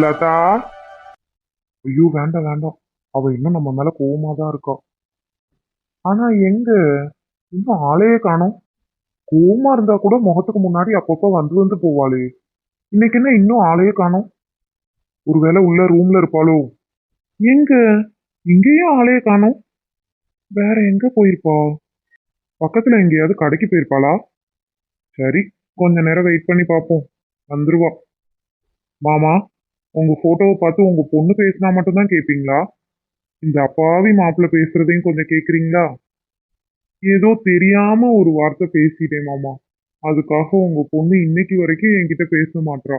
லதா? ஐயோ வேண்டாம் வேண்டாம். அவ இன்னும் நம்ம மேல கோவமா தான் இருக்கா. ஆனா எங்க? இன்னும் ஆளையே காணோம். கோவமா இருந்தா கூட முகத்துக்கு முன்னாடி அப்பப்போ வந்து வந்து போவாளே. இன்னைக்கு என்ன இன்னும் ஆளையே காணோம்? ஒருவேளை உள்ள ரூம்ல இருப்பாளோ? எங்க? இங்கேயும் ஆளையே காணோம். வேற எங்க போயிருப்பா? பக்கத்துல எங்கேயாவது கடைக்கு போயிருப்பாளா? சரி கொஞ்ச நேரம் வெயிட் பண்ணி பார்ப்போம். வந்துருவா. மாமா? உங்க போட்டோவை பார்த்து உங்க பொண்ணு பேசினா மட்டும்தான் கேட்பீங்களா இந்த அப்பாவி மாப்பிள்ளை பேசுறதையும் கொஞ்சம் கேக்குறீங்களா? ஏதோ தெரியாம ஒரு வார்த்தை பேசிட்டேன் மாமா. அதுக்காக உங்க பொண்ணு இன்னைக்கு வரைக்கும் என்கிட்ட பேச மாட்றா.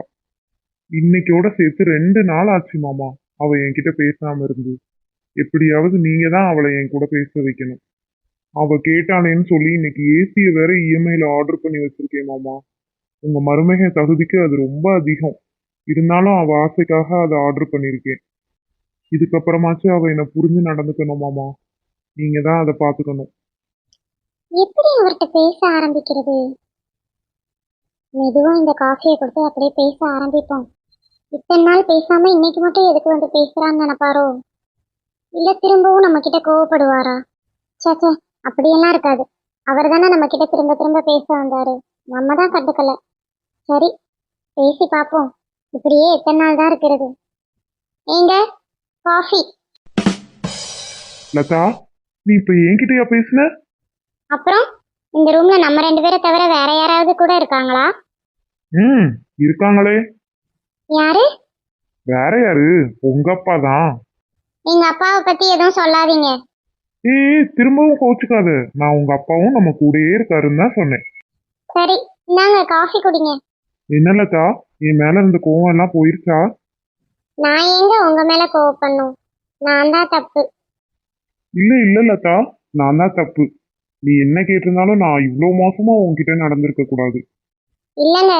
இன்னைக்கோட சேர்த்து ரெண்டு நாள் ஆச்சு மாமா அவ என்கிட்ட பேசாம இருந்து. எப்படியாவது நீங்க தான் அவளை என் கூட பேச வைக்கணும். அவ கேட்டாளேன்னு சொல்லி இன்னைக்கு ஏசியை வேற இஎம்ஐல ஆர்டர் பண்ணி வச்சிருக்கேன் மாமா. உங்க மருமக தகுதிக்கு அது ரொம்ப அதிகம். இருந்தாலும் அவ ஆசைக்காக அதை ஆர்டர் பண்ணியிருக்கேன். இதுக்கப்புறமாச்சும் அவ என்னை புரிஞ்சு நடந்துக்கணும் மாமா. நீங்க தான் அதை பார்த்துக்கணும். எப்படி அவர்கிட்ட பேச ஆரம்பிக்கிறது? மெதுவா இந்த காஃபியை கொடுத்து அப்படியே பேச ஆரம்பிப்போம். இத்தனை நாள் பேசாம இன்னைக்கு மட்டும் எதுக்கு வந்து பேசுறான்னு நினைப்பாரோ? இல்ல திரும்பவும் நம்ம கிட்ட கோவப்படுவாரா சேச்சே அப்படியெல்லாம் இருக்காது. அவர் தானே நம்ம கிட்ட திரும்ப திரும்ப பேச வந்தாரு. நம்ம தான் கண்டுக்கல. சரி பேசி பார்ப்போம். இப்படியே எத்தனை நாள் தான் இருக்கிறது? ஏங்க காஃபி. லதா நீ இப்ப என்கிட்டயா பேசுன? அப்புறம் இந்த ரூம்ல நம்ம ரெண்டு பேரை தவிர வேற யாராவது கூட இருக்காங்களா? ம் இருக்காங்களே. யாரு? வேற யாரு? உங்க அப்பா தான். எங்க அப்பாவை பத்தி எதுவும் சொல்லாதீங்க. ஏய் திரும்பவும் கோச்சுக்காத. நான் உங்க அப்பாவும் நம்ம கூடயே இருக்காருன்னு தான் சொன்னேன். சரி இந்தாங்க காஃபி குடிங்க. என்ன லதா என் மேல இருந்த கோவம் எல்லாம் போயிருச்சா? நான் எங்க உங்க மேல கோவப்படணும் நான் தான் தப்பு. இல்ல இல்ல லதா. நான் தான் தப்பு. நீ என்ன கேட்டிருந்தாலும் நான் இவ்வளோ மோசமா உன்கிட்ட நடந்திருக்க கூடாது. இல்லைங்க.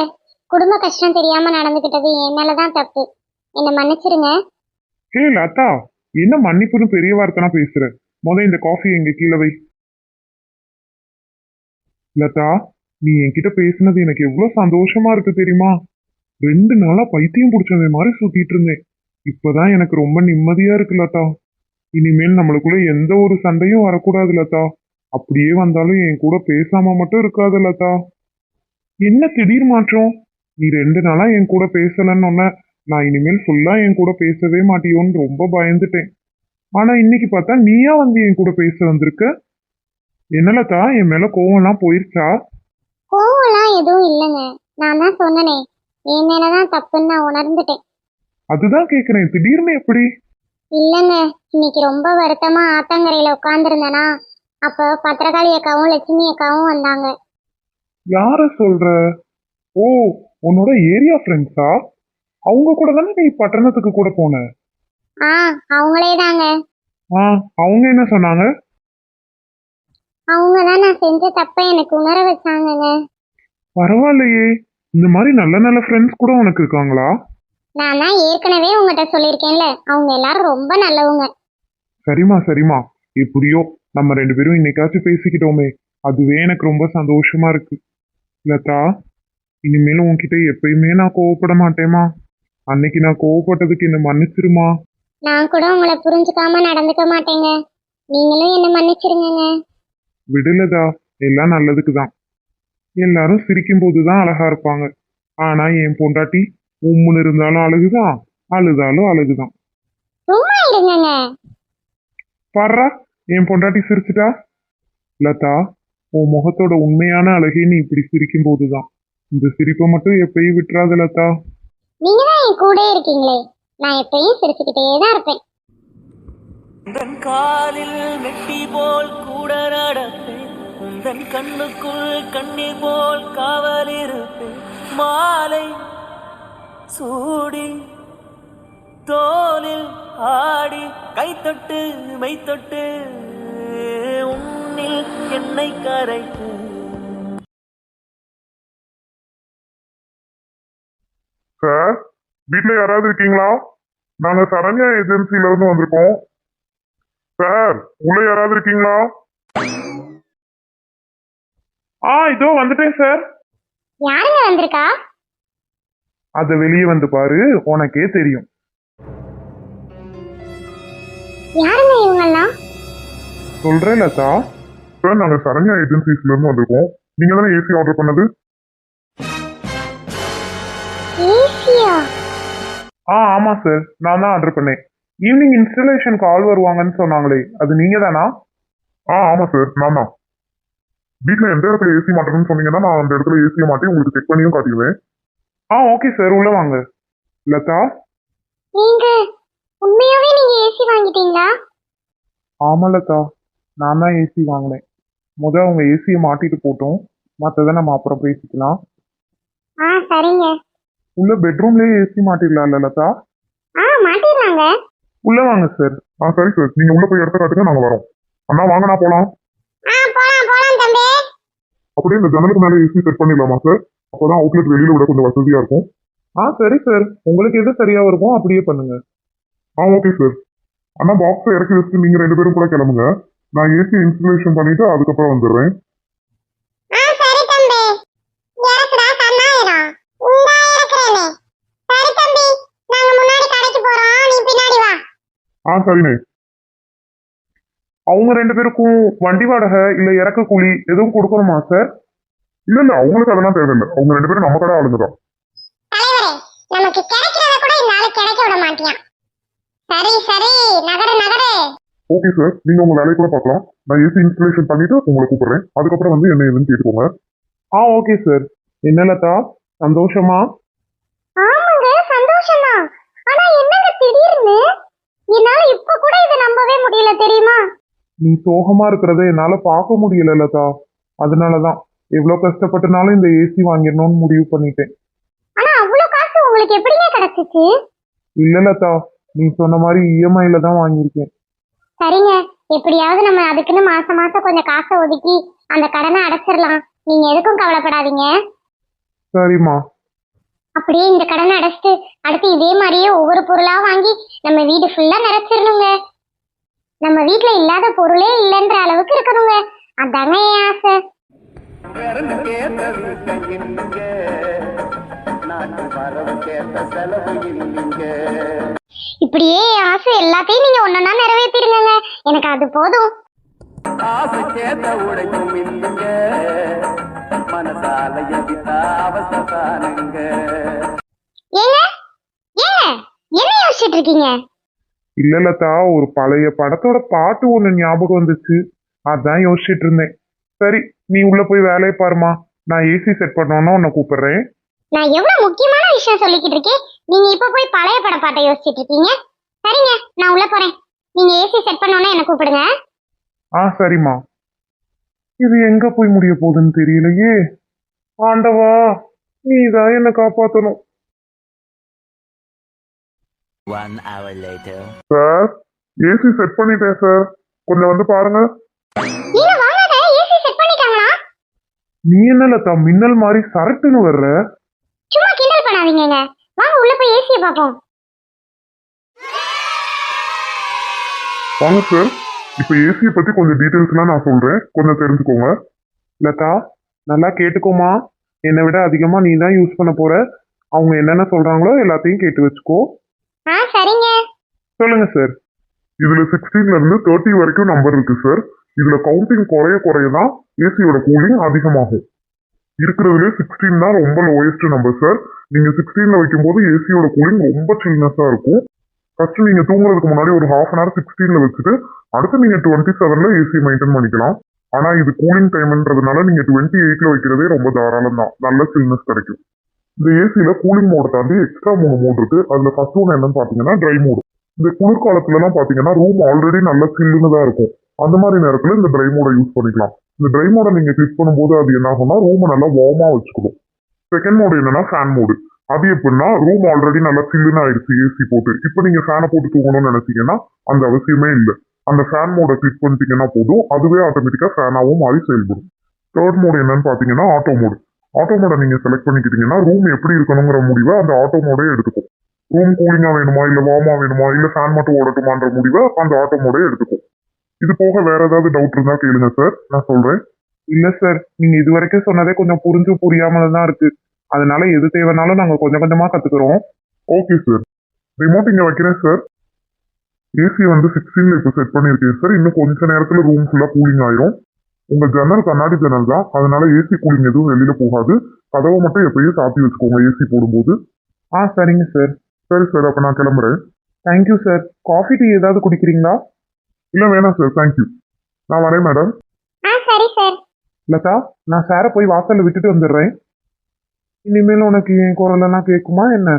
குடும்ப கஷ்டம் தெரியாம நடந்துக்கிட்டது என் மேலதான் தப்பு. என்னை மன்னிச்சிருங்க. ஏய் லதா. என்ன மன்னிப்புன்னு பெரிய வார்த்தைனா பேசுற? முத இந்த காஃபி எங்க கீழே வை. லதா. நீ என்கிட்ட பேசுனது எனக்கு எவ்வளவு சந்தோஷமா இருக்கு தெரியுமா? ரெண்டு நாளா பைத்தியம் பிடிச்சவன் மாதிரி சுத்திட்டு இருந்தேன். இப்பதான் எனக்கு ரொம்ப நிம்மதியா இருக்கு லதா. இனிமேல் நம்மளுக்குள்ள எந்த ஒரு சண்டையும் வரக்கூடாது லதா. அப்படியே வந்தாலும் என் கூட பேசாம மட்டும் இருக்காது லதா. என்ன திடீர் மாற்றம்? நீ ரெண்டு நாளா என் கூட பேசலன்னு ஒன்ன நான் இனிமேல் ஃபுல்லா என் கூட பேசவே மாட்டியோன்னு ரொம்ப பயந்துட்டேன். ஆனா இன்னைக்கு பார்த்தா நீயா வந்து என் கூட பேச வந்திருக்க? என்னலதா என் மேல கோவம்லாம் போயிருச்சா? எதுவும் இல்லைங்க. நான் தான் சொன்னனே. என் மேலதான் தப்புன்னு நான் உணர்ந்துட்டேன். அதுதான் கேக்குறேன். திடீர்னு எப்படி? இல்லைங்க. இன்னைக்கு ரொம்ப வருத்தமா ஆத்தங்கரையில உட்காந்துருந்தேனா அப்போ பத்திரகாளி அக்காவும் லட்சுமி அக்காவும் வந்தாங்க. யார சொல்ற? ஓ உன்னோட ஏரியா ஃப்ரெண்ட்ஸா அவங்க கூட தானே நீ பட்டணத்துக்கு கூட போன? ஆ அவங்களே தாங்க. ஆ அவங்க என்ன சொன்னாங்க? அவங்க தான் நான் செஞ்ச தப்பை எனக்கு உணர வச்சாங்கங்க. பரவாயில்லையே. இந்த மாதிரி நல்ல நல்ல ஃப்ரெண்ட்ஸ் கூட உனக்கு இருக்காங்களா? நான் தான் ஏற்கனவே உங்ககிட்ட சொல்லியிருக்கேன்ல. அவங்க எல்லாரும் ரொம்ப நல்லவங்க. சரிம்மா சரிம்மா. எப்படியோ நம்ம ரெண்டு பேரும் இன்னைக்காச்சும் பேசிக்கிட்டோமே. அதுவே எனக்கு ரொம்ப சந்தோஷமா இருக்கு. லதா இனிமேல் உன்கிட்ட எப்பயுமே நான் கோவப்பட மாட்டேமா அன்னைக்கு நான் கோவப்பட்டதுக்கு என்ன மன்னிச்சிருமா? நான் கூட உங்களை புரிஞ்சுக்காம நடந்துக்க மாட்டேங்க. நீங்களும் என்ன மன்னிச்சிருங்கங்க. விடுலதா எல்லாம் நல்லதுக்கு தான். எல்லாரும் சிரிக்கும் போதுதான் அழகா இருப்பாங்க. ஆனா என் பொண்டாட்டி உம்முன்னு இருந்தாலும் அழகுதான் அழுதாலும் அழகுதான். சும்மா இருங்கங்க. பாடுறா என் பொண்டாட்டி சிரிச்சிட்டா? லதா உன் முகத்தோட உண்மையான அழகே நீ இப்படி சிரிக்கும் போதுதான் இந்த சிரிப்பை மட்டும் எப்பயும் விட்டுறாத லதா. நீங்க தான் என் கூட இருக்கீங்களே. நான் எப்பயும் சிரிச்சுக்கிட்டே தான் இருப்பேன். காலில் மெட்டி போல் கூட நடப்பேன் உந்தன் கண்ணுக்குள் கண்ணீர் போல் காவல் மாலை சூடி தோலில் ஆடி கைத்தொட்டு மெய்த்தொட்டு உன்னில் என்னை கரைத்து. சார் வீட்ல யாராவது இருக்கீங்களா? நாங்க சரண்யா ஏஜென்சில இருந்து வந்திருக்கோம். சார் உள்ள யாராவது இருக்கீங்களா? ஆ இதோ வந்துட்டேன் சார். யாருங்க வந்திருக்கா? அதை வெளியே வந்து பாரு உனக்கே தெரியும். யாருங்க இவங்கெல்லாம்? சொல்றேன் லதா. சார் நாங்க சரண்யா ஏஜென்சிஸ்ல இருந்து வந்திருக்கோம். நீங்க தானே ஏசி ஆர்டர் பண்ணது? ஏசியா? ஆ ஆமா சார். நான் தான் ஆர்டர் பண்ணேன். ஈவினிங் இன்ஸ்டலேஷன் கால் வருவாங்கன்னு சொன்னாங்களே அது நீங்க தானா ஆ ஆமா சார். நான் தான். வீட்டில் எந்த இடத்துல ஏசி மாட்டணும்னு சொன்னீங்கன்னா நான் அந்த இடத்துல ஏசியை மாட்டி உங்களுக்கு செக் பண்ணியும் காட்டிடுவேன். ஆ ஓகே சார் உள்ள வாங்க. லதா? நீங்க உண்மையாவே நீங்க ஏசி வாங்கிட்டீங்களா? ஆமா லதா. நான் தான் ஏசி வாங்கினேன். முத அவங்க ஏசியை மாட்டிட்டு போட்டோம். மற்றதை நம்ம அப்புறம் பேசிக்கலாம். ஆ சரிங்க. உள்ள பெட்ரூம்லயே ஏசி மாட்டிடலாம்ல லதா? ஆ மாட்டிடலாங்க. உள்ள வாங்க சார் ஆ சரி சார் நீங்க உள்ள போய் இடத்த காட்டுங்க நாங்க வரோம். அண்ணா வாங்கண்ணா போலாம். ஆ போலாம். அப்படியே இந்த ஜன்னலுக்கு மேலே ஏசி செட் பண்ணிடலாமா சார் அப்போதான் அவுட்லெட் வெளியில விட கொஞ்சம் வசதியா இருக்கும். ஆ சரி சார் உங்களுக்கு எது சரியா இருக்கும் அப்படியே பண்ணுங்க. ஆ ஓகே சார் அண்ணா பாக்ஸை இறக்கி வச்சுட்டு நீங்க ரெண்டு பேரும் கூட கிளம்புங்க. நான் ஏசி இன்ஸ்டலேஷன் பண்ணிட்டு அதுக்கப்புறம் வந்துடுறேன். ஆ சரிண்ணே. அவங்க ரெண்டு பேருக்கும் வண்டி வாடகை இல்ல இறக்க கூலி எதுவும் கொடுக்கணுமா சார் இல்ல இல்ல அவங்களுக்கு அதெல்லாம் தேவையில்லை அவங்க ரெண்டு பேரும் நம்ம கடை தான் தலைவரே நமக்கு கிடைக்கிறத கூட இந்த ஆளு கிடைக்க விட மாட்டியான் சரி சரி நகரு நகரு ஓகே சார் நீங்க உங்க வேலையை கூட பார்க்கலாம். நான் ஏசி இன்ஸ்டலேஷன் பண்ணிட்டு உங்களை கூப்பிடுறேன். அதுக்கப்புறம் வந்து என்ன ஏதுன்னு கேட்டுக்கோங்க. ஆ ஓகே சார் என்ன லதா? சந்தோஷமா? ஆமாங்க சந்தோஷம்தான். ஆனா என்னங்க திடீர்னு? என்னால இப்ப கூட இதை நம்பவே முடியல தெரியுமா? நீ சோகமா இருக்கிறத என்னால பார்க்க முடியல லதா. அதனாலதான் எவ்வளவு கஷ்டப்பட்டனாலும் இந்த ஏசி வாங்கிடணும்னு முடிவு பண்ணிட்டேன். ஆனா அவ்வளவு காசு உங்களுக்கு எப்படிங்க கிடைச்சிச்சு? இல்ல லதா. நீ சொன்ன மாதிரி E இஎம்ஐல தான் வாங்கியிருக்கேன். சரிங்க. எப்படியாவது நம்ம அதுக்குன்னு மாசம் மாசம் கொஞ்சம் காசை ஒதுக்கி அந்த கடனை அடைச்சிடலாம். நீங்க எதுக்கும் கவலைப்படாதீங்க. சரிம்மா. அப்படியே இந்த கடனை அடைச்சிட்டு அடுத்து இதே மாதிரியே ஒவ்வொரு பொருளா வாங்கி நம்ம வீடு ஃபுல்லா நிறைச்சிடணுங்க. நம்ம வீட்ல இல்லாத பொருளே இல்லைன்ற அளவுக்கு இருக்கணுங்க. அதாங்க என் ஆசை. இப்படியே என் ஆசை எல்லாத்தையும் நீங்க ஒன்னொன்னா நிறைவேற்றிடுங்க எனக்கு அது போதும். ஏங்க? ஏங்க? என்ன யோசிச்சுட்டு இருக்கீங்க? இல்ல லதா ஒரு பழைய படத்தோட பாட்டு ஒண்ணு ஞாபகம் வந்துச்சு. அதான் யோசிச்சுட்டு இருந்தேன். சரி நீ உள்ள போய் வேலையை பாருமா நான் ஏசி செட் பண்ணோன்னு உன்னை கூப்பிடுறேன். நான் எவ்வளவு முக்கியமான விஷயம் சொல்லிக்கிட்டு இருக்கேன். நீங்க இப்ப போய் பழைய பட பாட்டை யோசிச்சுட்டு இருக்கீங்க. சரிங்க நான் உள்ள போறேன். நீங்க ஏசி செட் பண்ணோன்னே என்ன கூப்பிடுங்க. ஆ சரிம்மா. இது எங்க போய் முடிய போகுதுன்னு தெரியலையே. ஆண்டவா நீதான் என்ன காப்பாத்தணும். One hour later. Sir AC set பண்ணிட்டேன் சார் கொஞ்சம் வந்து பாருங்க. நீங்க வாங்காத ஏசி செட் பண்ணிட்டாங்களா? நீ என்ன லதா மின்னல் மாதிரி சரட்டுன்னு வர்ற? சும்மா கிண்டல் பண்ணாதீங்கங்க. வாங்க உள்ள போய் ஏசியை பார்ப்போம். வாங்க சார் இப்போ ஏசியை பத்தி கொஞ்சம் டீட்டெயில்ஸ்லாம் நான் சொல்றேன். கொஞ்சம் தெரிஞ்சுக்கோங்க. லதா நல்லா கேட்டுக்கோமா என்னை விட அதிகமா நீ தான் யூஸ் பண்ண போற. அவங்க என்னென்ன சொல்றாங்களோ எல்லாத்தையும் கேட்டு வச்சுக்கோ. ஆ சரிங்க. சொல்லுங்க சார் இதுல சிக்ஸ்டீன்ல இருந்து தேர்ட்டி வரைக்கும் நம்பர் இருக்கு சார் இதுல கவுண்டிங் குறைய குறைய தான் ஏசியோட கூலிங் அதிகமாகும். இருக்கிறதுலே சிக்ஸ்டீன் தான் ரொம்ப லோயஸ்ட் நம்பர் சார் நீங்க சிக்ஸ்டீன்ல வைக்கும்போது ஏசியோட கூலிங் ரொம்ப சில்னஸா இருக்கும். ஃபர்ஸ்ட் நீங்க தூங்குறதுக்கு முன்னாடி ஒரு ஹாஃப் அன் ஹவர் சிக்ஸ்டீன்ல வச்சுட்டு அடுத்து நீங்க டுவெண்ட்டி செவன்ல ஏசி மெயின்டைன் பண்ணிக்கலாம். ஆனா இது கூலிங் டைம்ன்றதுனால நீங்க டுவெண்ட்டி எயிட்ல வைக்கிறதே ரொம்ப தாராளம் தான் நல்ல சில்னஸ் கிடைக்கும். இந்த ஏசியில கூலிங் மோட தாண்டி எக்ஸ்ட்ரா மூணு மோட் இருக்கு. அதுல ஃபர்ஸ்ட் ஒன்று என்னன்னு பாத்தீங்கன்னா ட்ரை மோட் இந்த குளிர்காலத்துல எல்லாம் பாத்தீங்கன்னா ரூம் ஆல்ரெடி நல்ல சில்லுன்னு தான் இருக்கும். அந்த மாதிரி நேரத்துல இந்த ட்ரை மோட யூஸ் பண்ணிக்கலாம். இந்த ட்ரை மோட நீங்க கிளிக் பண்ணும்போது அது என்ன ஆகும்னா ரூமை நல்லா வார்மா வச்சுக்கணும் செகண்ட் மோடு என்னன்னா ஃபேன் மோடு அது எப்படின்னா ரூம் ஆல்ரெடி நல்லா சில்லுன்னு ஆயிடுச்சு ஏசி போட்டு. இப்போ நீங்க ஃபேனை போட்டு தூங்கணும்னு நினைச்சீங்கன்னா அந்த அவசியமே இல்லை. அந்த ஃபேன் மோட கிளிக் பண்ணிட்டீங்கன்னா போதும். அதுவே ஆட்டோமேட்டிக்கா ஃபேனாவும் மாறி செயல்படும். தேர்ட் மோடு என்னன்னு பாத்தீங்கன்னா ஆட்டோ மோடு ஆட்டோ மோட நீங்க செலக்ட் பண்ணிக்கிட்டீங்கன்னா ரூம் எப்படி இருக்கணுங்கிற முடிவை அந்த ஆட்டோ மோடே எடுத்துக்கும் ரூம் கூலிங்கா வேணுமா இல்ல வார்மா வேணுமா இல்ல ஃபேன் மட்டும் ஓடட்டுமான்ற முடிவை அந்த ஆட்டோ மோடே எடுத்துக்கும். இது போக வேற ஏதாவது டவுட் இருந்தா கேளுங்க சார் நான் சொல்றேன். இல்ல சார் நீங்க இது வரைக்கும் சொன்னதே கொஞ்சம் புரிஞ்சு புரியாமல தான் இருக்கு. அதனால எது தேவைனாலும் நாங்க கொஞ்சம் கொஞ்சமா கத்துக்கிறோம். ஓகே சார் ரிமோட் இங்க வைக்கிறேன் சார் ஏசி வந்து சிக்ஸ்டீன்ல இப்போ செட் பண்ணியிருக்கேன் சார் இன்னும் கொஞ்ச நேரத்துல ரூம் ஃபுல்லா கூலிங் ஆயிரும். உங்க ஜன்னல் கண்ணாடி ஜன்னல் தான். அதனால ஏசி கூலிங் எதுவும் வெளியில போகாது. கதவை மட்டும் எப்பயும் சாத்தி வச்சுக்கோங்க ஏசி போடும்போது. ஆ சரிங்க சார் சரி சார் அப்ப நான் கிளம்புறேன். தேங்க்யூ சார் காஃபி டீ ஏதாவது குடிக்கிறீங்களா? இல்ல வேணாம் சார் தேங்க்யூ நான் வரேன் மேடம் ஆ சரி சார் லதா நான் சாரை போய் வாசல்ல விட்டுட்டு வந்துடுறேன். இனிமேல் உனக்கு என் குரலெல்லாம் கேட்குமா என்ன?